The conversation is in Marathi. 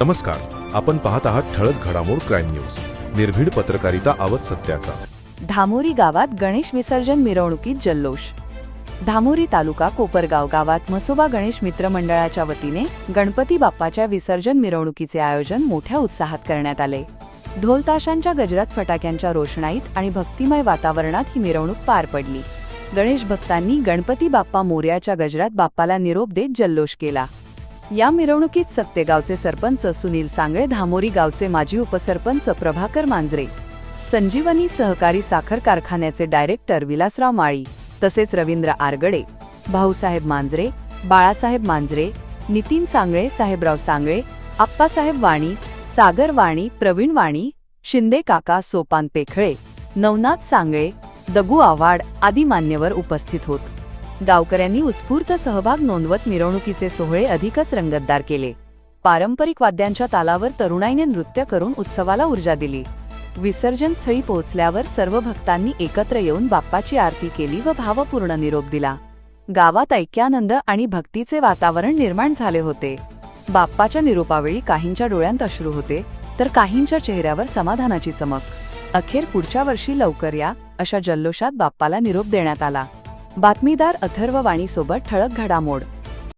नमस्कार आपण पाहत आहात ठळक घडामोड क्राईम न्यूज. निर्भीड पत्रकारिता आवत सत्याचा. धामोरी गावात गणेश विसर्जन मिरवणुकीत जल्लोष. धामोरी तालुका कोपरगाव गावात मसोबा गणेश मित्र मंडळाच्या वतीने गणपती बाप्पाच्या विसर्जन मिरवणुकीचे आयोजन मोठ्या उत्साहात करण्यात आले. ढोलताशांच्या गजरात फटाक्यांच्या रोषणाईत आणि भक्तिमय वातावरणात ही मिरवणूक पार पडली. गणेश भक्तांनी गणपती बाप्पा मोर्याच्या गजरात बाप्पाला निरोप देत जल्लोष केला. या मिरवणुकीत सत्तेगावचे सरपंच सुनील सांगळे धामोरी गावचे माजी उपसरपंच प्रभाकर मांजरे संजीवनी सहकारी साखर कारखान्याचे डायरेक्टर विलासराव माळी तसेच रवींद्र आरगडे भाऊसाहेब मांजरे बाळासाहेब मांजरे नितीन सांगळे साहेबराव सांगळे आप्पासाहेब वाणी सागर वाणी प्रवीण वाणी शिंदे काका सोपान पेखळे नवनाथ सांगळे दगू आव्हाड आदी मान्यवर उपस्थित होत. गावकऱ्यांनी उत्स्फूर्त सहभाग नोंदवत मिरवणुकीचे सोहळे अधिकच रंगतदार केले. पारंपरिक वाद्यांच्या तालावर तरुणाईने नृत्य करून उत्सवाला ऊर्जा दिली. विसर्जन स्थळी पोहोचल्यावर सर्व भक्तांनी एकत्र येऊन बाप्पाची आरती केली व भावपूर्ण निरोप दिला. गावात ऐक्यानंद आणि भक्तीचे वातावरण निर्माण झाले होते. बाप्पाच्या निरोपावेळी काहींच्या डोळ्यांत अश्रू होते तर काहींच्या चेहऱ्यावर समाधानाची चमक. अखेर पुढच्या वर्षी लवकर या अशा जल्लोषात बाप्पाला निरोप देण्यात आला. बातमीदार अथर्व वाणीसोबत ठळक घडामोड